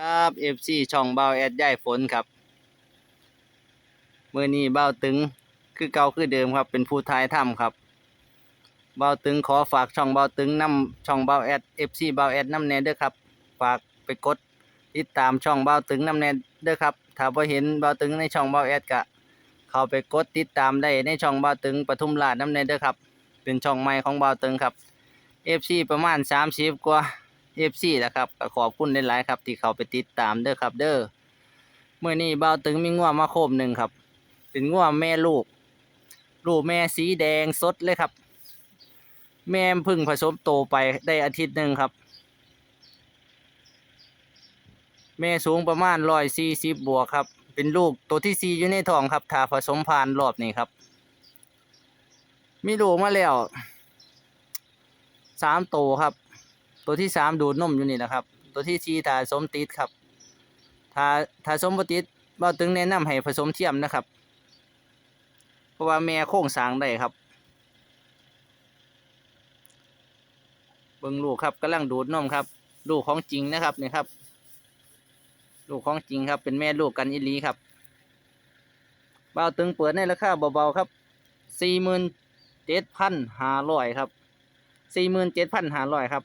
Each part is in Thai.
ครับ FC ช่องเบาแอดย่ายฝนครับเมื่อนี้เบาตึงคือเก่าคือเดิมครับ เป็นผู้ทายถ้ำครับเบาตึงขอฝากช่องเบาตึงนำช่องเบาแอด FC เบาแอดน้ำแน่เด้อครับ ฝากไปกดติดตามช่องเบาตึงน้ำแน่เด้อครับถ้าบ่เห็นเบาตึงในช่องเบาแอดก็เข้าไปกดติดตามได้ในช่องเบาตึงปทุมราชน้ำแน่เด้อครับ เป็นช่องใหม่ของเบาตึงครับ FC ประมาณ30กว่า FC นะครับก็ขอบคุณหลายๆครับ ที่เขาไปติดตามเด้อครับเด้อเมื่อนี้เบาตึงมีงัวมาโคมหนึ่งครับ เป็นงัวแม่ลูก ลูกแม่สีแดงสดเลยครับ แม่พึ่งผสมโตไปได้อาทิตย์หนึ่งครับ แม่สูงประมาณร้อยสี่สิบบวกครับ เป็นลูกตัวที่สี่อยู่ในท้องครับถ้าผสมผ่านรอบนี้ครับ มีลูกมาแล้วสามโตวครับ ตัวที่สามดูดนมอยู่นี่นะครับ ตัวที่สี่ถ้าสมติดครับถ้าถ้าสมบติดเราตึงแนะนำให้ผสมเทียมนะครับ เพราะว่าแม่โค้งสางได้ครับเบิ่งลูกครับกำลังดูดนมครับ ลูกของจริงนะครับนี่ครับ ลูกของจริงครับ เป็นแม่ลูกกันอีหลีครับเบาตึงเปิดในราคาเบาๆครับสี่หมื่นเจ็ดพันห้าร้อยครับสี่หมื่นเจ็ดพันห้าร้อยครับ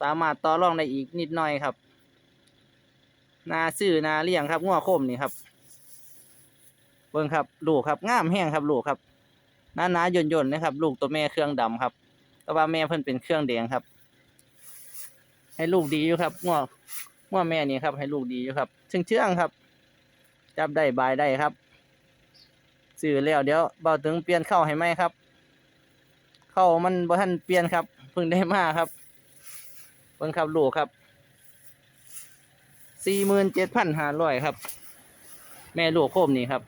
สามารถต่อรองได้อีกนิดหน่อยครับ นาซื้อนาเลี้ยงครับง้อโคมนี่ครับ เบิ่งครับลูกครับงามแห้งครับลูกครับหนาหนาย่นย่นๆนะครับ ลูกตัวแม่เครื่องดำครับ แต่ว่าแม่เพิ่นเป็นเครื่องแดงครับ ให้ลูกดีอยู่ครับง้อง้อแม่นี่ครับ ให้ลูกดีอยู่ครับเชื่องเชื่องๆครับ จับได้บายได้ครับซื้อแล้วเดี๋ยวเบาถึงเปลี่ยนเข้าให้ไหมครับ เข้ามันบ่ทันเปลี่ยนครับเพิ่งได้มาครับ เบิ่งครับลูกครับสี่หมื่นเจ็ดพันห้าร้อยครับ แม่ลูกโคมนี่ครับ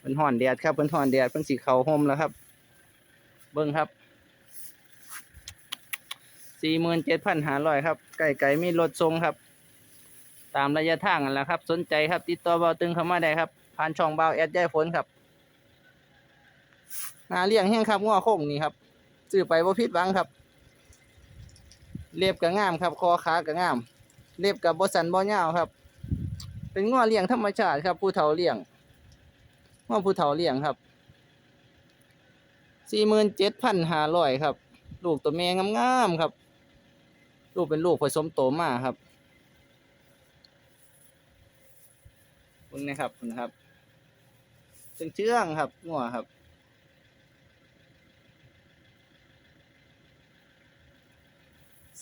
เป็นห่อนแดดครับเป็นห่อนแดดเป็นสีขาวห่มแล้วครับ เบิ่งครับสี่หมื่นเจ็ดพันห้าร้อยครับไก่ไก่มีรถทรงครับ ตามระยะทางนั่นแหละครับ สนใจครับ ติดต่อเบาตึงเข้ามาได้ครับ ผ่านช่องเบาแอดย่ายฝนครับนาเลี้ยงแห้งครับง้อโค้งนี่ครับซื้อไปว่าผิดหวังครับ เล็บก็งามครับ คอขาก็งาม เล็บกับบสันบ่ยาวครับ เป็นง้อเลี้ยงธรรมชาติครับ ผู้เฒ่าเลี้ยงง้อผู้เฒ่าเลี้ยงครับสี่หมื่นเจ็ดพันห้าร้อยครับ ลูกตัวแม่งามๆครับ ลูกเป็นลูกผสมโตมาครับเบิ่งนะครับคุณครับเชื่องๆครับงัวครับ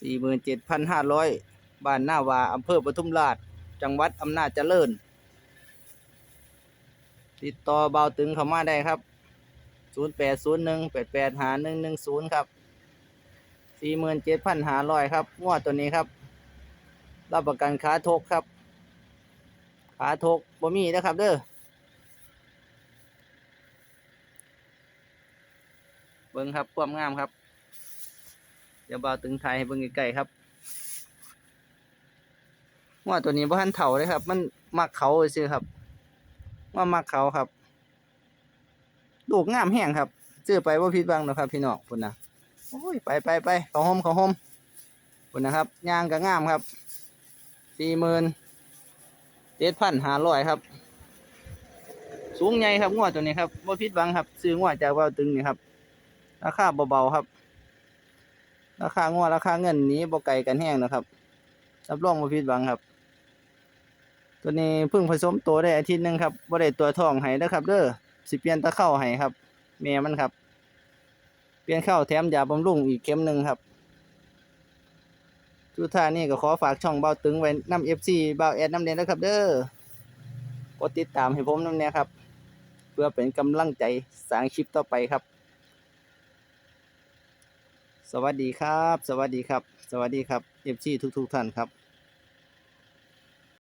สี่หมื่นเจ็ดพันห้าร้อยบ้านหน้าวาอำเภอปทุมราช จังหวัดอำนาจเจริญ ติดต่อเบาตึงเข้ามาได้ครับศูนย์แปดศูนย์หนึ่งแปดแปดหาหนึ่งหนึ่งศูนย์ครับสี่หมื่นเจ็ดพันห้าร้อยครับงวดตัวนี้ครับ รับประกันขาทกครับ ขาทกบ่มีนะครับเด้อเบิ้งครับความงามครับ เดี๋ยวเบาตึงไทยให้เบิ่งใกล้ๆครับว่าตัวนี้บ่ทันเฒ่าเลยครับ มันมักเขาซื่อครับ ว่ามักเขาครับลูกงามแห้งครับซื้อไปว่าผิดหวังหรอกครับ พี่น้องพุ่นนะโอ้ยไปไปไปเขาห่มเขาห่มพุ่นนะครับยางก็งามครับสี่หมื่นเจ็ดพันห้าร้อยครับ สูงใหญ่ครับงวดตัวนี้ครับว่าผิดหวังครับ ซื้องวดจากเบาตึงนี่ครับราคาเบาๆครับ ราคางวราคาเงินนี้บ่ไกลกันแห้งนะครับรับรองบ่ผิดหวังครับ ตัวนี้เพิ่งผสมตัวได้อาทิตย์หนึงครับบ่ได้ตัวทองให้นะครับ เด้อสิเปลี่ยนตะเข้าให้ครับแม่มันครับ เปลี่ยนเข้าแถมยาบำรุงอีกเข็มหนึ่งครับทุกท่านนี่ก็ขอฝากช่องเบาตึงไว้นำ FC เบาแอดน้ำเนียนะครับ เด้อกดติดตามให้ผมนำเนี่ยครับ เพื่อเป็นกำลังใจสร้างคลิปต่อไปครับ สวัสดีครับ สวัสดีครับ สวัสดีครับเอฟซีทุก ๆ ท่านครับ